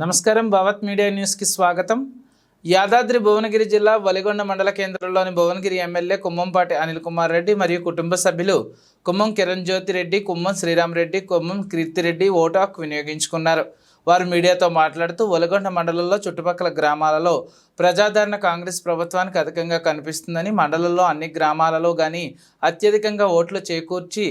నమస్కారం భవత్ మీడియా న్యూస్కి స్వాగతం. యాదాద్రి భువనగిరి జిల్లా వలిగొండ మండల కేంద్రంలోని భువనగిరి ఎమ్మెల్యే కుమ్మంపాటి అనిల్ కుమార్ రెడ్డి మరియు కుటుంబ సభ్యులు కుమ్మం కిరణ్ జ్యోతి రెడ్డి కుమ్మం శ్రీరామ్ రెడ్డి కుమ్మం కీర్తిరెడ్డి ఓటాక్ వినియోగించుకున్నారు. వారు మీడియాతో మాట్లాడుతూ ఒలగొండ మండలంలో చుట్టుపక్కల గ్రామాలలో ప్రజాదరణ కాంగ్రెస్ ప్రభుత్వానికి అధికంగా కనిపిస్తుందని మండలంలో అన్ని గ్రామాలలో కానీ అత్యధికంగా ఓట్లు చేకూర్చి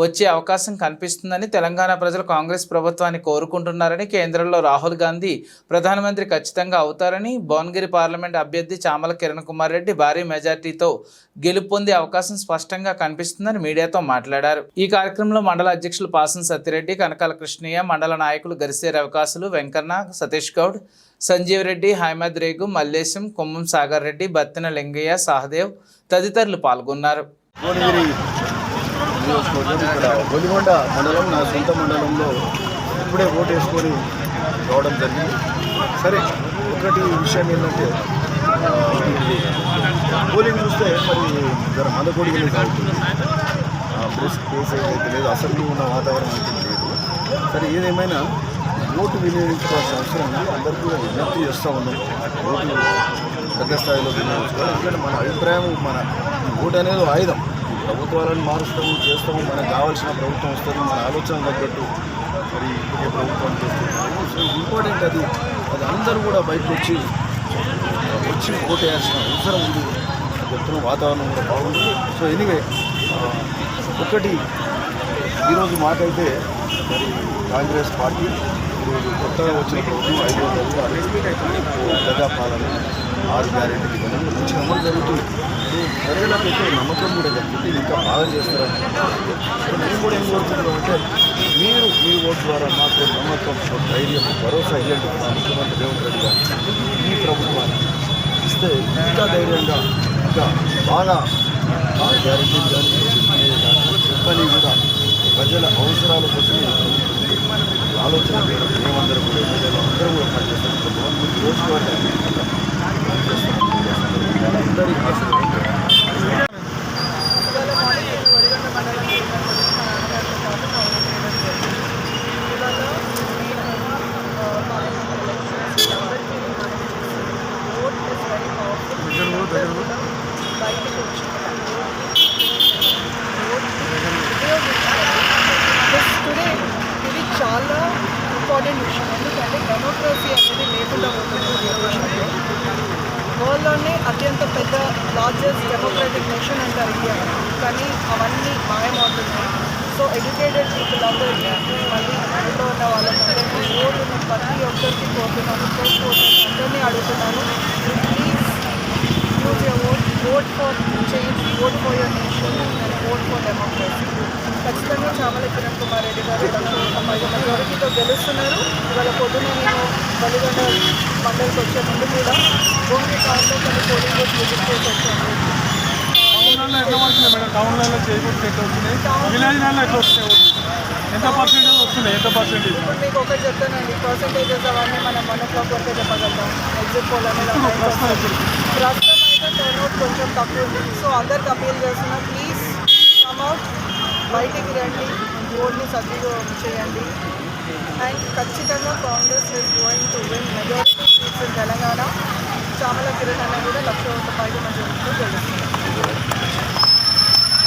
వచ్చే అవకాశం కనిపిస్తుందని తెలంగాణ ప్రజలు కాంగ్రెస్ ప్రభుత్వాన్ని కోరుకుంటున్నారని కేంద్రంలో రాహుల్ గాంధీ ప్రధానమంత్రి ఖచ్చితంగా అవుతారని భువనగిరి పార్లమెంట్ అభ్యర్థి చామల కిరణ్ కుమార్ రెడ్డి భారీ మెజార్టీతో గెలుపొందే అవకాశం స్పష్టంగా కనిపిస్తుందని మీడియాతో మాట్లాడారు. ఈ కార్యక్రమంలో మండల అధ్యక్షులు పాసం సత్యరెడ్డి కనకాల కృష్ణయ్య మండల నాయకులు గరిసే రవికాసులు వెంకన్న సతీష్ గౌడ్ సంజీవ్ రెడ్డి హైమద్ రేగు మల్లేశం కుమ్మం సాగర్ రెడ్డి బత్తిన లింగయ్య సహదేవ్ తదితరులు పాల్గొన్నారు. నియోజకవర్గం ఇక్కడ ఒలిగొండ మండలం నా సొంత మండలంలో ఇప్పుడే ఓటు వేసుకొని రావడం జరిగింది. సరే ఒకటి విషయం ఏంటంటే పోలింగ్ చూస్తే మరి జర మందకొడిగా ప్రెస్ కేసు ఏదైతే లేదు అసెంబ్లీ ఉన్న వాతావరణం అయితే లేదు. సరే ఏదేమైనా ఓటు వినియోగించుకోవాల్సిన అవసరం ఉంది. అందరికీ కూడా విజ్ఞప్తి చేస్తూ ఉన్నాం. ఓటు పెద్ద స్థాయిలో వినియోగించుకోవాలి. ఎందుకంటే మన అభిప్రాయం మన ఓటు అనేది ఆయుధం. ప్రభుత్వాలను మారుస్తాము చేస్తాము మనకు కావాల్సిన ప్రభుత్వం వస్తుంది మన ఆలోచన తగ్గట్టు మరి ఏ ప్రభుత్వం చేస్తుంది. సో ఇంపార్టెంట్ అది. అది అందరూ కూడా బయటకు వచ్చి వచ్చి ఓటు వేయాల్సిన అవసరం ఉంది. చెప్తున్న వాతావరణం కూడా బాగుంది. సో ఎనీవే ఒకటి ఈరోజు మాకైతే మరి కాంగ్రెస్ పార్టీ ఈరోజు కొత్తగా వచ్చిన ప్రభుత్వం ఐదు వందలు ప్రజాపాలన ఆరు గ్యారెంటీ మంచి ప్రజలకు అయితే నమ్మకం కూడా కలిగింది ఇంకా బాగా చేస్తారని మేము కూడా ఏం కోరుకుంటున్నాం అంటే మీరు మీ ఓటు ద్వారా మాకు నమ్మకం ధైర్యం భరోసా ఇవ్వండి. ముఖ్యమంత్రి రేవంత్ రెడ్డి గారు ఈ ప్రభుత్వాన్ని ఇస్తే ఇంకా ధైర్యంగా ఇంకా బాగా ఆ గ్యారెంటీ కానీ చెప్పని కూడా ప్రజల అవసరాల కోసమే ఆలోచన మేమందరం కూడా ఎమ్మెల్యేలు అందరం కూడా పనిచేస్తాం. ఇంకా గవర్నమెంట్ రోజువారీ అందరి ఆశలు ఇవాళ మార్నింగ్ వరిగొండ మండలం కేంద్రంలో మా నాన్నగారితో పాటు మా ఊరు చేయడం జరిగింది. ఇవాళ నేను, ఆ, పార్లమెంట్ ఎలక్షన్స్ అందరికీ నేను మనవి చేస్తున్నాను. Vote is very powerful. అందరూ కూడా బయటకు వచ్చి ఓట్ ఉపయోగించాలి. This today ఇది చాలా ఇంపార్టెంట్ విషయం ఎందుకంటే డెమోక్రసీ అనేది లేకుండా పోతుంది వరల్డ్లోనే అత్యంత పెద్ద లార్జెస్ట్ డెమోక్రటిక్ నేషన్ అంటారు ఇండియా కానీ అవన్నీ మాయమవుతున్నాయి. సో ఎడ్యుకేటెడ్ పీపుల్ అందరికీ మళ్ళీ ఇంట్లో ఉన్న వాళ్ళందరికీ ఓటు ప్రతి ఒక్కరికి కోరుతున్నాను ఫస్ట్ అందరినీ అడుగుతున్నాను please use your vote vote for change vote for your nation and vote for democracy ఖచ్చితంగా చామల కిరణ్ కుమార్ రెడ్డి గారు మెజారిటీతో గెలుస్తున్నారు. ఇవాళ పొద్దున్న నేను బలిగొండ మండలికి వచ్చే ముందు కూడా భూమి టౌన్లో కొన్ని పోలింగ్ బూత్ విజిట్ చేసి వచ్చాను. టౌన్లలో ఎట్లా విలేజ్లలో ఎట్లా? ఎంత పర్సెంటేజ్ వస్తున్నాయి? ఎంత పర్సెంటేజ్? ఇప్పుడు మీకు ఒకటి చెప్తానండి. పర్సంటేజెస్ అవన్నీ మనం వన్ ఓ క్లాక్ వరకే చెప్పగలుగుతాం. ఎగ్జిట్ పోల్ అనేది ఆ టైంకి వస్తుంది. ప్రస్తుతం అయితే టర్న్అవుట్ కొంచెం తక్కువ ఉంది. సో అందరికి అపీల్ చేస్తున్నా ప్లీజ్ కమ్అవుట్ బయటికి రండి ఓట్ని సద్వినియోగం చేయండి. అండ్ ఖచ్చితంగా Congress is going to win majority seats Telangana. Chamala Kiran అన్న కూడా లక్ష రూపాయలు మెజారిటీతో గెలుస్తున్నారు